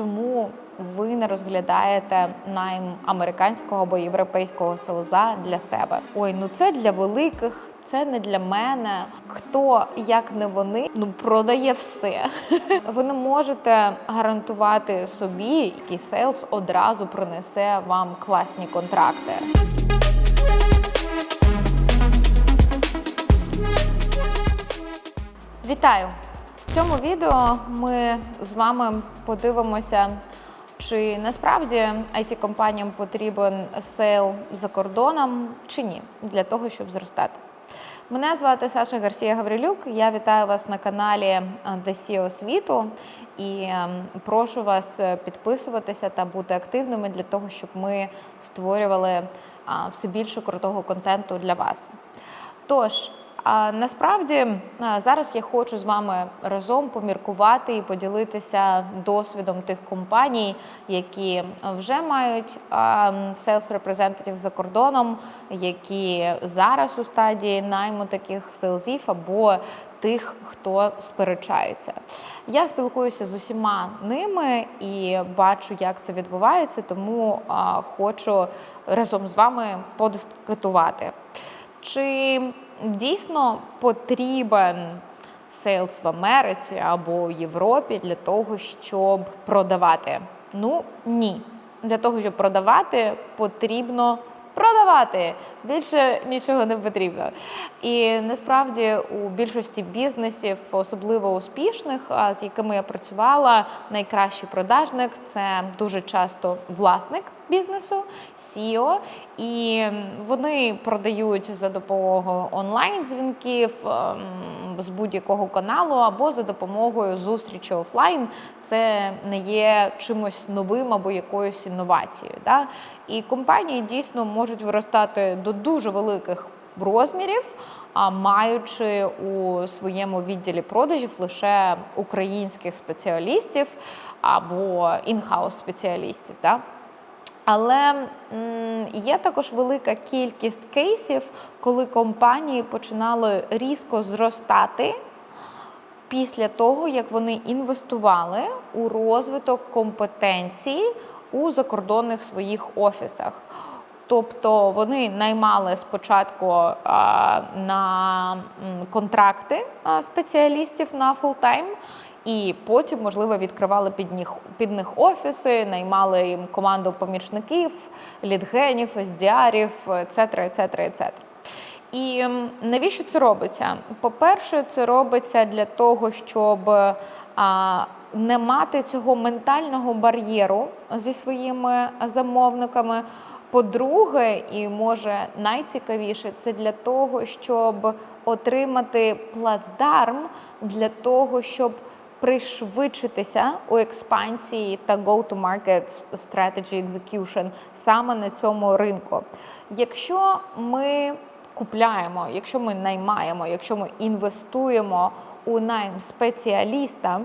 чому ви не розглядаєте найм американського або європейського селеза для себе? Ой, ну це для великих. Це не для мене. Хто як не вони ну продає все. Ви не можете гарантувати собі, який сейлс одразу принесе вам класні контракти. Вітаю! Цьому відео ми з вами подивимося, чи насправді it компаніям потрібен сейл за кордоном чи ні для того, щоб зростати. Мене звати Саша Гарсія Гаврилюк. Я вітаю вас на каналі е, The SEO світу і ем, прошу вас е, підписуватися та бути активними для того, щоб ми створювали все більше крутого контенту для вас. Тож, а насправді зараз я хочу з вами разом поміркувати і поділитися досвідом тих компаній, які вже мають sales representative за кордоном, які зараз у стадії найму таких селзів або тих, хто сперечається. Я спілкуюся з усіма ними і бачу, як це відбувається, тому хочу разом з вами подискутувати. Чи дійсно потрібен сейлс в Америці або Європі для того, щоб продавати? Ну ні. Для того, щоб продавати, потрібно продавати. Більше нічого не потрібно. І насправді у більшості бізнесів, особливо успішних, з якими я працювала, найкращий продажник це дуже часто власник бізнесу, CEO, і вони продають за допомогою онлайн-дзвінків з будь-якого каналу або за допомогою зустрічі офлайн. Це не є чимось новим або якоюсь інновацією. Да? І компанії дійсно можуть виростати до дуже великих розмірів. А маючи у своєму відділі продажів лише українських спеціалістів або інхаус спеціалістів. Да? Але є також велика кількість кейсів, коли компанії починали різко зростати після того, як вони інвестували у розвиток компетенцій у закордонних своїх офісах. Тобто вони наймали спочатку а, на контракти спеціалістів на фултайм, і потім, можливо, відкривали під них під них офіси, наймали їм команду помічників, лідгенів, SDR-ів, ецетера, ецетера, ецетера. І навіщо це робиться? По-перше, це робиться для того, щоб а, не мати цього ментального бар'єру зі своїми замовниками. По-друге, і може найцікавіше, це для того, щоб отримати плацдарм для того, щоб пришвидшитися у експансії та go-to-market strategy execution саме на цьому ринку. Якщо ми купляємо, якщо ми наймаємо, якщо ми інвестуємо у найм спеціаліста,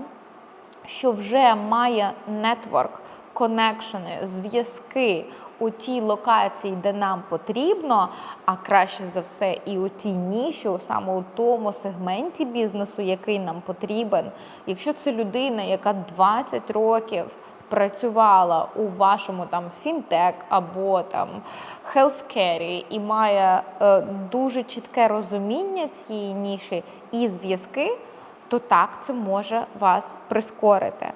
що вже має нетворк, коннекшени, зв'язки у тій локації, де нам потрібно, а краще за все, і у тій ніші, саме у тому сегменті бізнесу, який нам потрібен. Якщо це людина, яка 20 років працювала у вашому там фінтек або там хелскері і має е, дуже чітке розуміння цієї ніші і зв'язки, то так це може вас прискорити.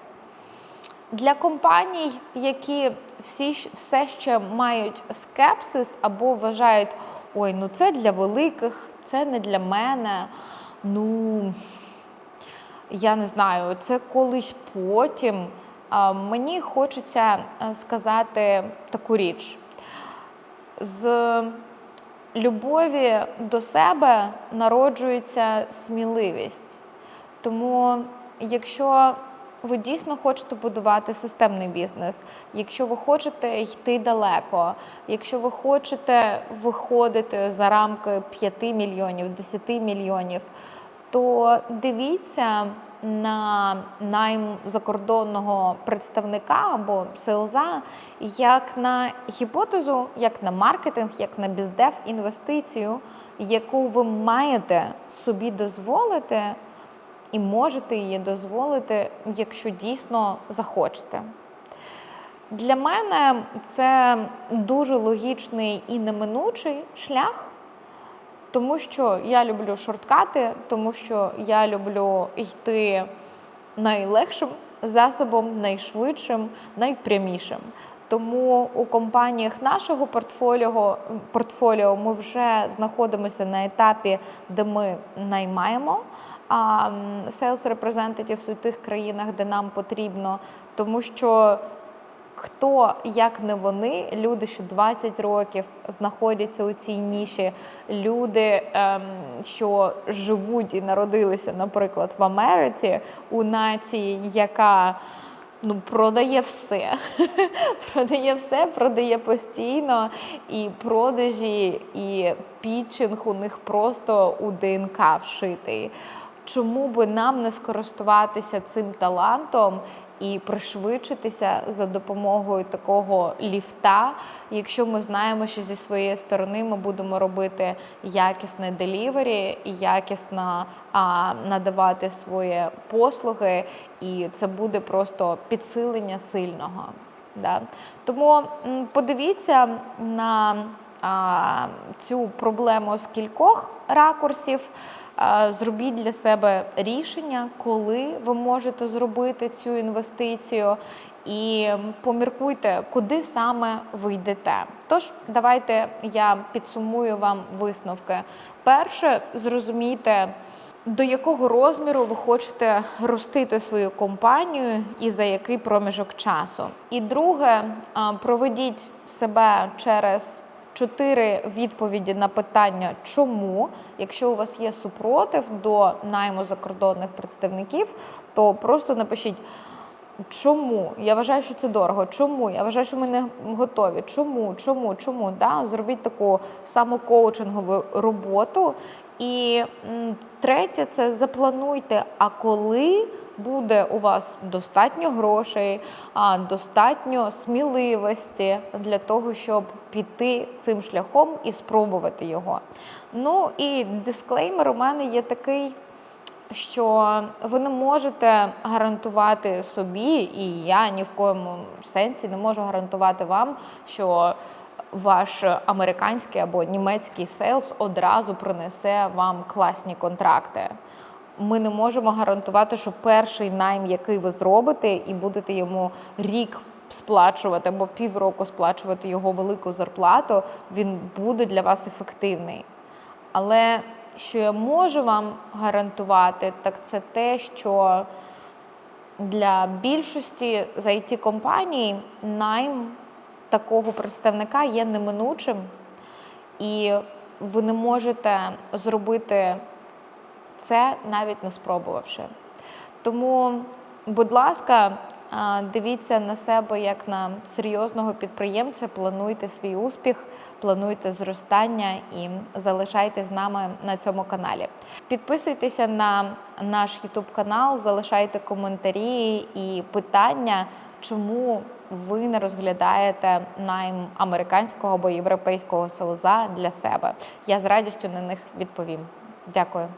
Для компаній, які всі все ще мають скепсис або вважають, ой, ну це для великих, це не для мене. Ну я не знаю, це колись потім. Мені хочеться е, сказати таку річ. З любові до себе народжується сміливість. Тому, якщо ви дійсно хочете будувати системний бізнес, якщо ви хочете йти далеко, якщо ви хочете виходити за рамки 5 мільйонів, 10 мільйонів, то дивіться на найм закордонного представника або селза як на гіпотезу, як на маркетинг, як на біздев інвестицію, яку ви маєте собі дозволити і можете її дозволити, якщо дійсно захочете. Для мене це дуже логічний і неминучий шлях, тому що я люблю шорткати, тому що я люблю йти найлегшим засобом, найшвидшим, найпрямішим. Тому у компаніях нашого портфоліо, портфоліо ми вже знаходимося на етапі, де ми наймаємо а sales representatives у тих країнах, де нам потрібно, тому що хто як не вони, люди, що 20 років знаходяться у цій ніші, люди, ем, що живуть і народилися, наприклад, в Америці, у нації, яка ну, продає все. продає все, продає постійно, і продажі, і пітчинг у них просто у ДНК вшитий. Чому би нам не скористуватися цим талантом і пришвидшитися за допомогою такого ліфта, якщо ми знаємо, що зі своєї сторони ми будемо робити якісне делівері якісно а, надавати свої послуги, і це буде просто підсилення сильного. Да? Тому подивіться на цю проблему з кількох ракурсів. Зробіть для себе рішення, коли ви можете зробити цю інвестицію, і поміркуйте, куди саме ви йдете. Тож, давайте я підсумую вам висновки. Перше, зрозумійте. До якого розміру ви хочете ростити свою компанію і за який проміжок часу? І друге, проведіть себе через чотири відповіді на питання, чому, якщо у вас є супротив до найму закордонних представників, то просто напишіть. Чому? Я вважаю, що це дорого. Чому? Я вважаю, що ми не готові. Чому? Чому? Чому? Да? Зробіть таку самокоучингову роботу. І третє, це заплануйте. А коли буде у вас достатньо грошей, достатньо сміливості для того, щоб піти цим шляхом і спробувати його. Ну і дисклеймер у мене є такий що ви не можете гарантувати собі, і я ні в коєму сенсі не можу гарантувати вам, що ваш американський або німецький сейлс одразу принесе вам класні контракти. Ми не можемо гарантувати, що перший найм, який ви зробите, і будете йому рік сплачувати або півроку сплачувати його велику зарплату, він буде для вас ефективний. Але що я можу вам гарантувати, так це те, що для більшості з it компаній найм такого представника є неминучим, і ви не можете зробити це навіть не спробувавши. Тому, будь ласка, дивіться на себе як на серйозного підприємця, плануйте свій успіх, плануйте зростання і залишайтесь з нами на цьому каналі. Підписуйтеся на наш YouTube канал, залишайте коментарі і питання, чому ви не розглядаєте найм американського або європейського селеза для себе. Я з радістю на них відповім. Дякую.